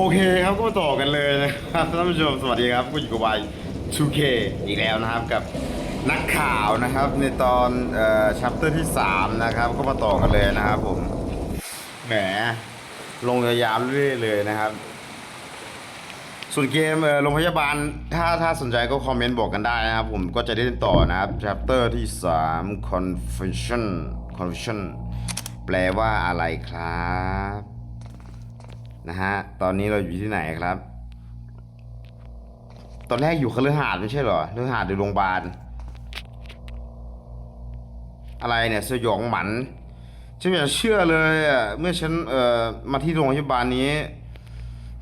โอเคครับก็มาต่อกันเลยนะครับท่านผู้ชมสวัสดีครับกูอยู่กับวาย 2K อีกแล้วนะครับกับนักข่าวนะครับในตอนเอ่อชัปเตอร์ที่ 3 นะครับก็มาต่อกันเลยนะครับผมแหมลงยาวๆเรื่อยๆเลยนะครับ ส่วนเกมเอ่อโรงพยาบาลถ้าถ้าสนใจก็คอมเมนต์บอกกันได้นะครับ ผมก็จะได้เล่นต่อนะครับ chapter ที่ 3 confession confession แปลว่าอะไรครับ นะฮะ ตอนนี้เราอยู่ที่ไหนครับ ตอนแรกอยู่คฤหาสน์ไม่ใช่เหรอคฤหาสน์หรือโรงพยาบาล อะไรเนี่ยสยองหมันฉันไม่อยากเชื่อเลยอะเมื่อฉันเอ่อมาที่โรงพยาบาลนี้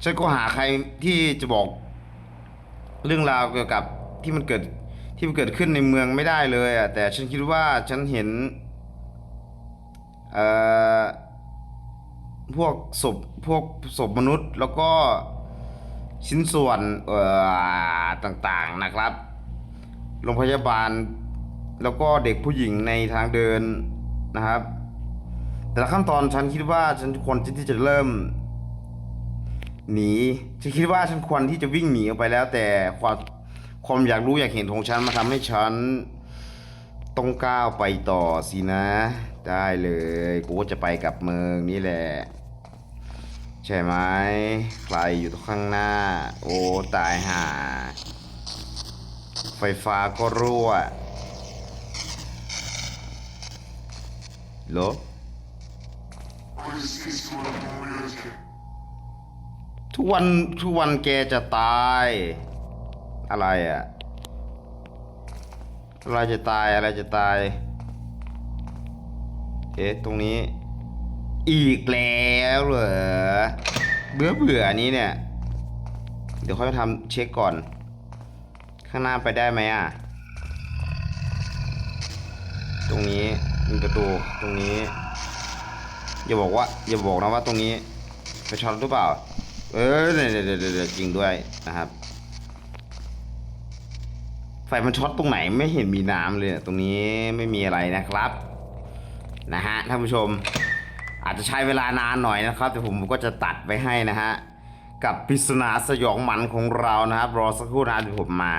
ฉันก็หาใครที่จะบอกเรื่องราวเกี่ยวกับที่มันเกิดที่มันเกิดขึ้นในเมืองไม่ได้เลยอะแต่ฉันคิดว่าฉันเห็นเอ่อ พวกศพพวกศพมนุษย์แล้วก็ชิ้นส่วนเอ่อต่างๆนะครับ โรงพยาบาล แล้วก็เด็กผู้หญิงในทางเดินนะครับ แต่ละขั้นตอนฉันคิดว่าฉันควรที่จะเริ่มหนีฉันคิดว่าฉันควรที่จะวิ่งหนีออกไปแล้ว แต่ความความอยากรู้อยากเห็นของฉันมาทำให้ฉันต้องก้าวไปต่อสินะ ได้เลย กูจะไปกับเมืองนี่แหละ ใช่ไหมใครอยู่ตรงข้างหน้า โอ้ตายห่า ไฟฟ้าก็รั่วโหลทุกวันทุกวันแกจะตาย อะไรอะอะไรจะตายอะไรจะตาย เอ๊ะ ตรงนี้ อีกแล้วเหรอเบื่อเบื่ออันนี้เนี่ย เดี๋ยวค่อยไปทำเช็คก่อน ข้างหน้าไปได้ไหมอะ ตรงนี้มีประตูตรงนี้ อย่าบอกว่า อย่าบอกนะว่าตรงนี้ไปช็อตหรือเปล่า เออเดี๋ยวเดี๋ยวเดี๋ยวจริงด้วยนะครับไฟมันช็อตตรงไหนไม่เห็นมีน้ำเลยอะตรงนี้ไม่มีอะไรนะครับ นะฮะท่านผู้ชม อาจจะใช้เวลานานหน่อยนะครับ แต่ผมก็จะตัดไปให้นะฮะ กับปริศนาสยองหมันของเรานะครับ รอสักครู่นะเดี๋ยวผมมา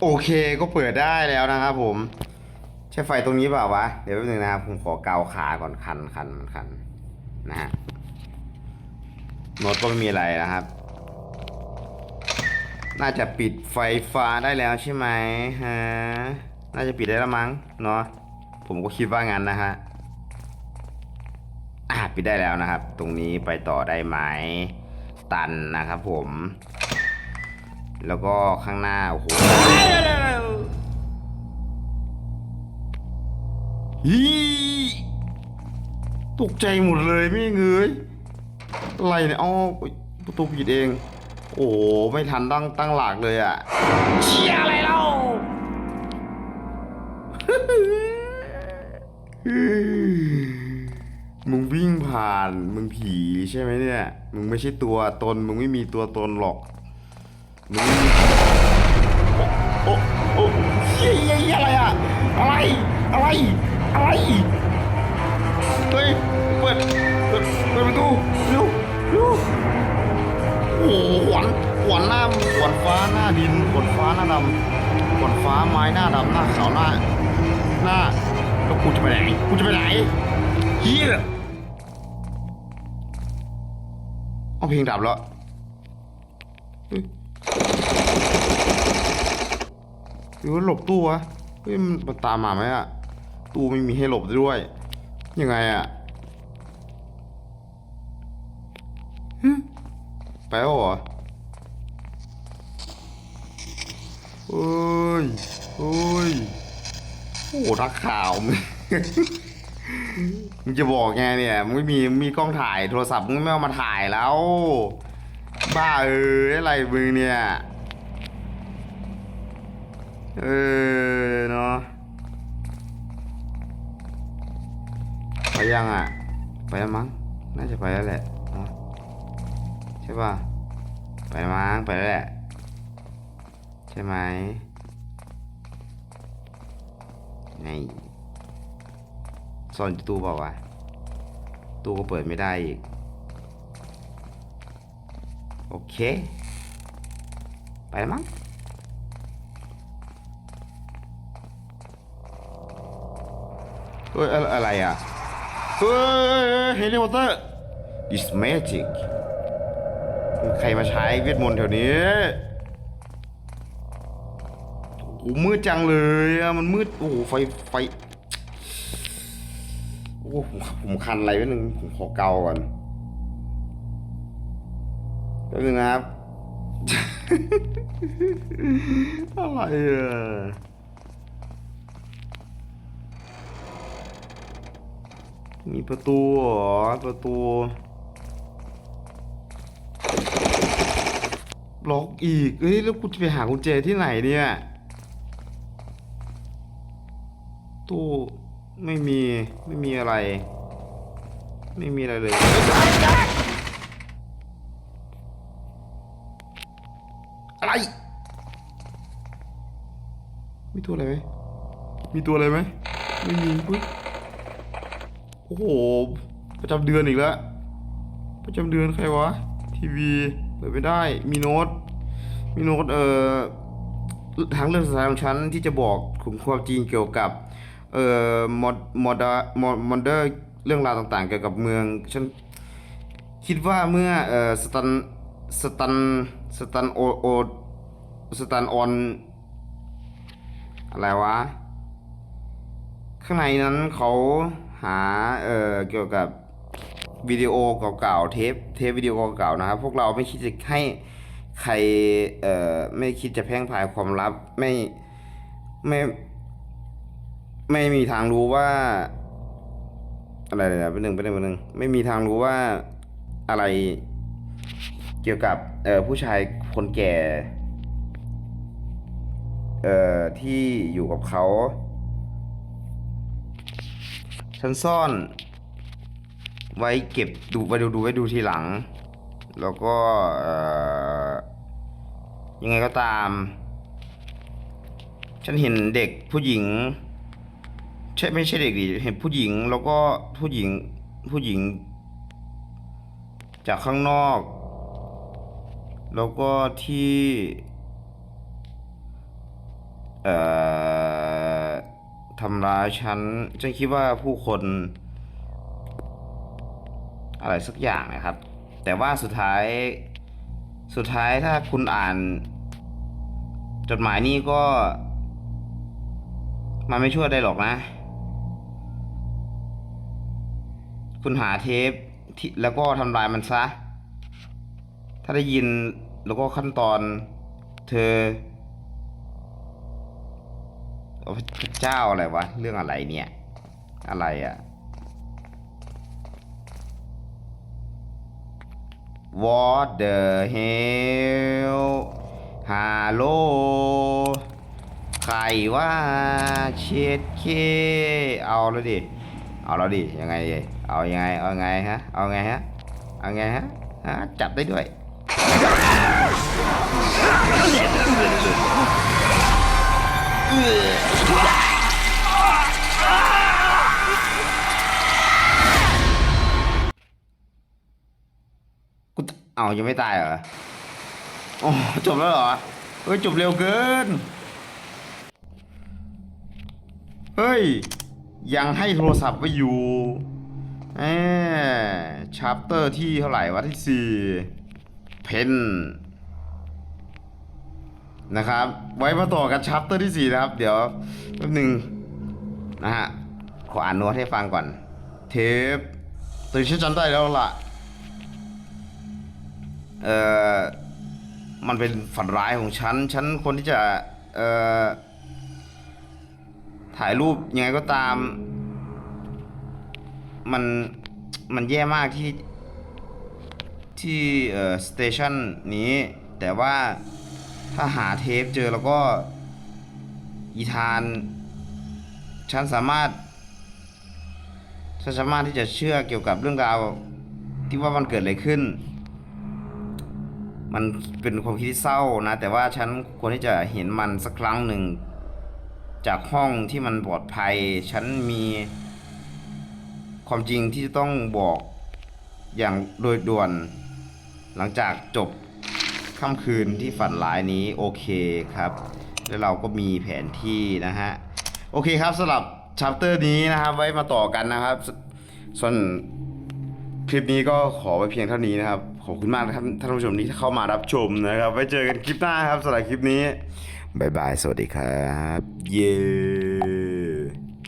โอเคก็เปิดได้แล้วนะครับผม ใช่ไฟตรงนี้เปล่าวะ เดี๋ยวแป๊บนึงนะครับผมขอเกาขาก่อนคันคันคันนะฮะโน้ตก็ไม่มีอะไรนะครับ น่าจะปิดไฟฟ้าได้แล้วใช่ไหมฮะ น่าจะปิดได้แล้วมั้งเนาะ ผมก็คิดว่างั้นนะฮะ ปิดได้แล้วนะครับ ตรงนี้ไปต่อได้ไหมตันนะครับผม แล้วก็ข้างหน้า โอ้โหฮีตกใจหมดเลยไม่เงยอะไรเนี่ยอ๋อประตูปิดเอง โอ้ไม่ทันตั้งตั้งหลักเลยอะเชียอะไรเล่า มึงวิ่งผ่านมึงผีใช่ไหมเนี่ย มึงไม่ใช่ตัวตน มึงไม่มีตัวตนหรอก มึงโอ้โอ้เฮียเฮียเฮียอะไรอะอะไร อะไร อะไร เฮ้ย เปิด เปิด เปิดประตูเร็วเร็วโอ้โหวัญขวัญหน้าขวัญฟ้าหน้าดินขวัญฟ้าหน้าดำขวัญฟ้าไม้หน้าดำหน้าขาวหน้า หน้าแล้วกูจะไปไหน กูจะไปไหน เฮียเอาเพลงดับแล้วเฮ้ยหรือว่าหลบตู้วะเฮ้ยมันมันตามมาไหมอะตู้ไม่มีให้หลบด้วย ยังไงอะฮึไปแล้วเหรอเฮ้ยเฮ้ยโอ้โหนักข่าวมึง มึงจะบอกไงเนี่ยมึงไม่มีมีกล้องถ่ายโทรศัพท์มึงไม่เอามาถ่ายแล้ว บ้าเอออะไรมึงเนี่ยเออเนาะไปยังอะ ไปแล้วมั้งน่าจะไปแล้วแหละเนาะใช่ป่ะไปแล้วมั้งไปแล้วแหละใช่ไหมไง ซ่อนอยู่ตู้เปล่าวะ ตู้ก็เปิดไม่ได้อีก โอเค ไปแล้วมั้งเฮ้ยอะไรอะ เฮ้ยเฮลิคอปเตอร์ is magic ใครมาใช้เวทมนต์แถวนี้โอ้โหมืดจังเลยอะมันมืด โอ้ไฟ ไฟ ผมผมคันอะไรไว้หนึ่งผมขอเกาก่อนแป๊บนึงนะครับ อะไรเอะมีประตูเหรอประตู ล็อกอีกเฮ้ยแล้วกูจะไปหากุญแจที่ไหนเนี่ยตู้ ไม่มีไม่มีอะไร ไม่มีอะไรเลยอะไร มีตัวอะไรไหมมีตัวอะไรไหมไม่มีปุ๊ยโอ้โหประจำเดือนอีกแล้วประจำเดือนใครวะทีวีเปิดไม่ได้มีโน้ตมีโน้ตเอ่อทางเรื่องสายของฉันที่จะบอกถึงความจริงเกี่ยวกับ เอ่อมอดมอดมอดมอดเดอร์เรื่องราวต่างๆ เกี่ยวกับเมืองฉันคิดว่าเมื่อเอ่อสตันสตันสตันโอโอสตันออนอะไรวะ ข้างในนั้นเขาหาเอ่อเกี่ยวกับวิดีโอเก่าๆเทปเทปวิดีโอเก่าๆนะครับ พวกเราไม่คิดจะให้ใครเอ่อไม่คิดจะแพร่งพายความลับไม่ไม่ ไม่มีทางรู้ว่า อะไรเลยนะเป็นหนึ่งเป็นหนึ่งเป็นหนึ่งไม่มีทางรู้ว่าอะไรเกี่ยวกับเออผู้ชายคนแก่เอ่อที่อยู่กับเขาฉันซ่อน ไว้เก็บดูไว้ดูดูไว้ดูทีหลัง แล้วก็ยังไงก็ตาม ฉันเห็นเด็กผู้หญิง ใช่ไม่ใช่เด็กดิเห็นผู้หญิงแล้วก็ผู้หญิงผู้หญิง จากข้างนอก แล้วก็ที่เอ่อทำร้ายฉันฉันคิดว่าผู้คน อะไรสักอย่างนะครับ แต่ว่าสุดท้ายสุดท้ายถ้าคุณอ่าน จดหมายนี้ก็ มันไม่ช่วยได้หรอกนะ คุณหาเทปที่แล้วก็ทำลายมันซะ ถ้าได้ยินแล้วก็ขั้นตอนเธอพระเจ้าอะไรวะ เรื่องอะไรเนี่ย อะไรอะ What the hell ฮัลโหลใครว่าเช็ดเค เอาแล้วดิ เอาแล้วดิยังไงเอายังไงเอาไงฮะเอาไงฮะเอาไงฮะฮะจับได้ด้วยกูเอายังไม่ตายเหรอโอ้จบแล้วเหรอเฮ้ยจบเร็วเกิน เฮ้ย ยังให้โทรศัพท์ไว้อยู่แอชัปเตอร์ที่เท่าไหร่วะที่สี่เพนนะครับ ไว้มาต่อกันชัปเตอร์ที่สี่นะครับ เดี๋ยวแป๊บหนึ่งนะฮะ ขออ่านโน้ตให้ฟังก่อน เทปตื่นฉันจำได้แล้วล่ะ เอ่อ มันเป็นฝันร้ายของฉัน ฉันคนที่จะ เอ่อ ถ่ายรูปยังไงก็ตาม มันมันแย่มากที่ที่เอ่อสเตชันนี้ แต่ว่าถ้าหาเทปเจอแล้วก็อีธาน ฉันสามารถ ฉันสามารถที่จะเชื่อเกี่ยวกับเรื่องราวที่ว่ามันเกิดอะไรขึ้น มันเป็นความคิดที่เศร้านะ แต่ว่าฉันควรที่จะเห็นมันสักครั้งหนึ่ง จากห้องที่มันปลอดภัย ฉันมีความจริงที่จะต้องบอกอย่างโดยด่วน หลังจากจบค่ำคืนที่ฝันร้ายนี้โอเคครับ แล้วเราก็มีแผนที่นะฮะ โอเคครับสำหรับชัปเตอร์นี้นะครับ ไว้มาต่อกันนะครับ ส่วนคลิปนี้ก็ขอไว้เพียงเท่านี้นะครับ ขอบคุณมากนะครับท่านผู้ชมที่เข้ามารับชมนะครับ ไว้เจอกันคลิปหน้าครับสำหรับคลิปนี้ บายบาย สวัสดีครับ เย้